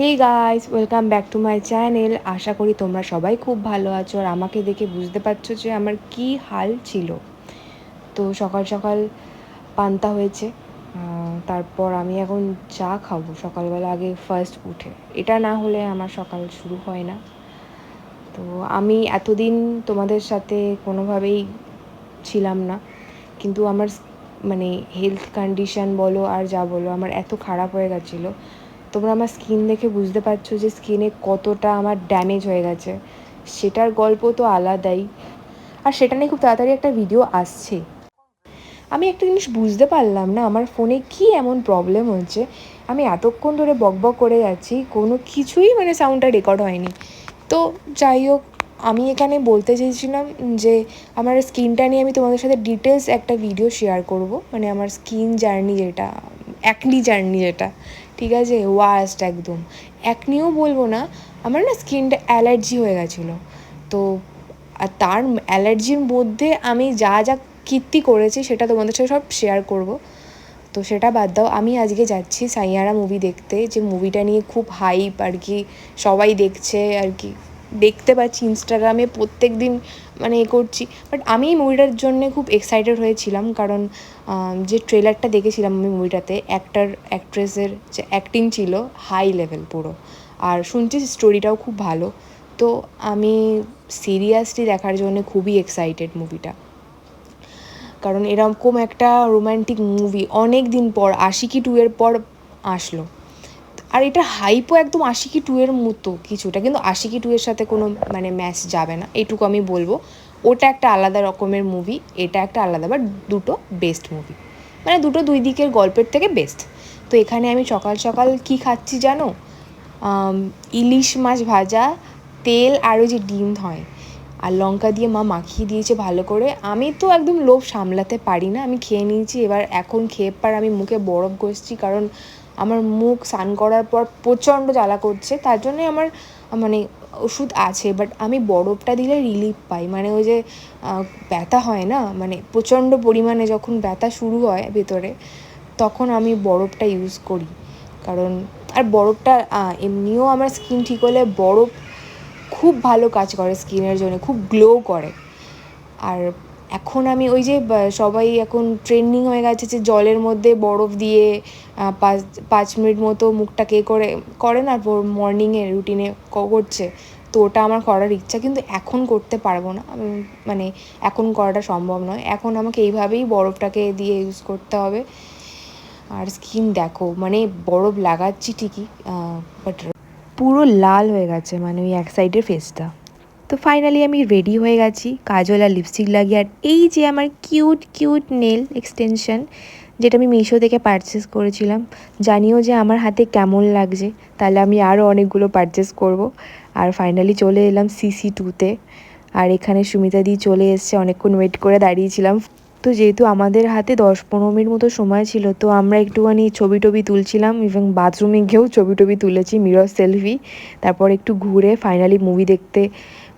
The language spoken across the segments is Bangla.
Hey guys welcome back to my channel আশা করি তোমরা সবাই খুব ভালো আছো আর আমাকে দেখে বুঝতে পারছ যে আমার কি হাল ছিল। তো সকাল সকাল পান্তা হয়েছে তারপর আমি এখন চা খাব সকালবেলা আগে ফার্স্ট উঠে। এটা না হলে আমার সকাল শুরু হয় না। তো আমি এতদিন তোমাদের সাথে কোনোভাবেই ছিলাম না, কিন্তু আমার মানে হেলথ কন্ডিশন বলো আর যা বলো, আমার এত খারাপ হয়ে গেছিল। তোমরা আমার স্কিন দেখে বুঝতে পারছ যে স্কিনে কতটা আমার ড্যামেজ হয়ে গেছে। সেটার গল্প তো আলাদাই। আর সেটা নিয়ে খুব তাড়াতাড়ি একটা ভিডিও আসছে। আমি একটা জিনিস বুঝতে পারলাম না, আমার ফোনে কি এমন প্রবলেম হচ্ছে? আমি এতক্ষণ ধরে বকবক করে যাচ্ছি কোনো কিছুই মানে সাউন্ডটা রেকর্ড হয়নি। তো যাই হোক, আমি এখানে বলতে চেয়েছিলাম যে আমার স্কিনটা নিয়ে আমি তোমাদের সাথে ডিটেলস একটা ভিডিও শেয়ার করব। মানে আমার স্কিন জার্নি যেটা অ্যাকনি জার্নি যেটা, ঠিক আছে? ওয়াস্ট একদম। অ্যাকনিও বলব না, আমার না স্কিনটা অ্যালার্জি হয়ে গেছিল। তো, আর তার অ্যালার্জির মধ্যে আমি যা যা কীর্তি করেছি সেটা তোমাদের সাথে সব শেয়ার করব। তো সেটা বাদ দাও। আমি আজকে যাচ্ছি সাইয়ারা মুভি দেখতে। যে মুভিটা নিয়ে খুব হাইপ আর কি সবাই দেখছে আর কি। দেখতে পাচ্ছি ইনস্টাগ্রামে প্রত্যেক দিন মানে এ করছি। বাট আমি এই মুভিটার জন্য খুব এক্সাইটেড হয়েছিলাম কারণ যে ট্রেলারটা দেখেছিলাম আমি মুভিটাতে অ্যাক্টার অ্যাক্ট্রেসের যে অ্যাক্টিং ছিল হাই লেভেল পুরো। আর শুনছি স্টোরিটাও খুব ভালো। তো আমি সিরিয়াসলি দেখার জন্য খুবই এক্সাইটেড মুভিটা কারণ এরকম একটা রোম্যান্টিক মুভি অনেক দিন পর, আশিকি টু এর পর আসলো। আর এটা হাইপও একদম আশিকি টু এর মতো কিছুটা, কিন্তু আশিকি টু এর সাথে কোনো মানে ম্যাচ যাবে না এইটুকু আমি বলব। ওটা একটা আলাদা রকমের মুভি এটা একটা আলাদা বাট দুটো বেস্ট মুভি মানে দুটো দুই দিকের গল্পের থেকে বেস্ট তো এখানে আমি সকাল সকাল কি খাচ্ছি জানো? ইলিশ মাছ ভাজা, তেল আর ওই যে ডিম হয় আর লঙ্কা দিয়ে মা মাখিয়ে দিয়েছে ভালো করে। আমি তো একদম লোভ সামলাতে পারি না, আমি খেয়ে নিয়েছি। এবার এখন খেয়ে পার আমি মুখে বরফ ঘষছি, কারণ আমার মুখ স্নান করার পর প্রচণ্ড জ্বালা করছে, তার জন্যে আমার মানে ওষুধ আছে বাট আমি বরফটা দিলে রিলিফ পাই। মানে ওই যে ব্যথা হয় না মানে প্রচণ্ড পরিমাণে যখন ব্যথা শুরু হয় ভেতরে, তখন আমি বরফটা ইউজ করি। কারণ, আর বরফটা এমনিও আমার স্কিন ঠিক হলে বরফ খুব ভালো কাজ করে স্কিনের জন্য, খুব গ্লো করে। আর এখন আমি ওই যে সবাই এখন ট্রেন্ডিং হয়ে গেছে যে জলের মধ্যে বরফ দিয়ে পাঁচ পাঁচ মিনিট মতো মুখটা কে করে করে না মর্নিংয়ে রুটিনে করছে। তো ওটা আমার করার ইচ্ছা, কিন্তু এখন করতে পারব না। মানে এখন করাটা সম্ভব নয়। এখন আমাকে এইভাবেই বরফটাকে দিয়ে ইউজ করতে হবে। আর স্কিন দেখো মানে বরফ লাগাচ্ছি ঠিকই বাট পুরো লাল হয়ে গেছে মানে ওই এক সাইডের ফেসটা তো ফাইনালি আমি রেডি হয়ে গেছি, কাজল আর লিপস্টিক লাগিয়ে। আর এই যে আমার কিউট কিউট নেল এক্সটেনশন যেটা আমি মিশো থেকে পারচেস করেছিলাম, জানিও যে আমার হাতে কেমন লাগছে। তাহলে আমি আরও অনেকগুলো পারচেস করব। আর ফাইনালি চলে এলাম সিসি টুতে আর এখানে সুমিতা দি চলে এসছে, অনেকক্ষণ ওয়েট করে দাঁড়িয়েছিলাম। তো যেহেতু আমাদের হাতে দশ পনেরো মিনিট মতো সময় ছিল, তো আমরা একটুখানি ছবি টবি তুলছিলাম এবং বাথরুমে গিয়েও ছবি টবি তুলেছি মিরর সেলফি তারপর একটু ঘুরে ফাইনালি মুভি দেখতে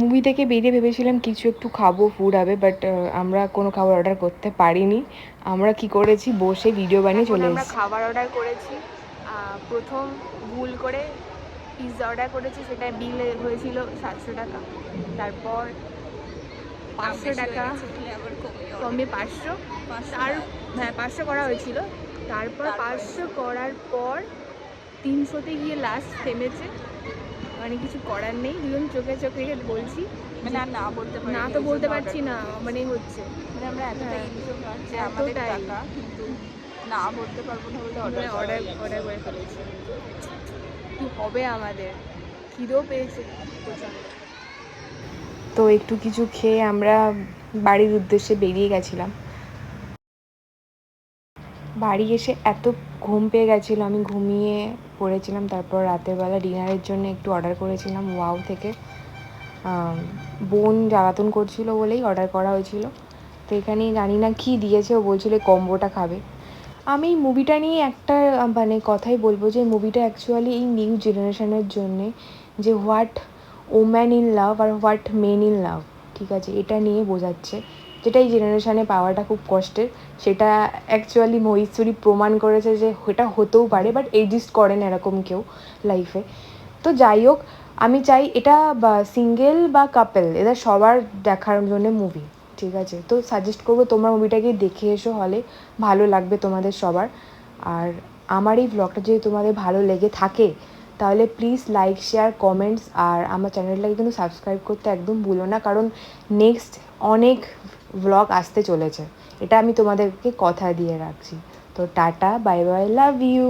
মুভি থেকে বেরিয়ে ভেবেছিলাম কিছু একটু খাব ফুড হবে বাট আমরা কোনো খাবার অর্ডার করতে পারিনি। আমরা কি করেছি? বসে ভিডিও বানিয়ে চলে আমরা খাবার অর্ডার করেছি। প্রথম ভুল করে পিৎজা অর্ডার করেছি সেটা বিল হয়েছিল সাতশো টাকা। তারপর পাঁচশো টাকা কমে পাঁচশো। আর হ্যাঁ পাঁচশো করা হয়েছিল। তারপর পাঁচশো করার পর তিনশোতে গিয়ে লাস্ট থেমেছে। মানে কিছু করার নেই দুজন চোখে চোখে রেখে বলছি। মানে আর না বলতে পারি না তো বলতে পারছি না মানে হচ্ছে। মানে আমরা এতটাই হ্যাঁ। যে এতটাই। আমাদের টাকা কিন্তু না বলতে পারব না বলে অর্ডার অর্ডার অর্ডার করে ফেলেছি। কি হবে আমাদের? খিদেও পেয়েছে প্রচণ্ড। তো একটু কিছু খেয়ে আমরা বাড়ির উদ্দেশ্যে বেরিয়ে গেছিলাম। বাড়ি এসে এত ঘুম পেয়ে গেছিল, আমি ঘুমিয়ে পড়েছিলাম, তারপর রাতের বেলা ডিনারের জন্য একটু অর্ডার করেছিলাম ওয়াও থেকে। বোন জ্বালাতন করছিল বলেই অর্ডার করা হয়েছিল। তো এখানে জানি না কী দিয়েছে, ও বলছিল কম্বোটা খাবে। আমি মুভিটা নিয়ে একটা মানে কথাই বলব যে মুভিটা অ্যাকচুয়ালি এই নিউ জেনারেশনের জন্যে যে হোয়াট ওম্যান ইন লাভ আর হোয়াট মেন ইন লাভ ঠিক আছে? এটা নিয়ে বোঝাচ্ছে। যেটা এই জেনারেশানে পাওয়াটা খুব কষ্টের, সেটা অ্যাকচুয়ালি মহীশ্বরী প্রমাণ করেছে যে এটা হতেও পারে বাট এক্সিস্ট করে না এরকম কেউ লাইফে তো যাই হোক, আমি চাই এটা বা সিঙ্গেল বা কাপেল এদের সবার দেখার জন্য মুভি ঠিক আছে? তো সাজেস্ট করব তোমরা মুভিটাকে দেখে এসো হলে, ভালো লাগবে তোমাদের সবার। আর আমার এই ব্লগটা যদি তোমাদের ভালো লেগে থাকে তাহলে প্লিজ লাইক শেয়ার কমেন্টস আর আমার চ্যানেলটাকে কিন্তু সাবস্ক্রাইব করতে একদম ভুলো না, কারণ নেক্সট অনেক ব্লগ আসতে চলেছে। এটা আমি তোমাদেরকে কথা দিয়ে রাখছি। তো tata bye bye love you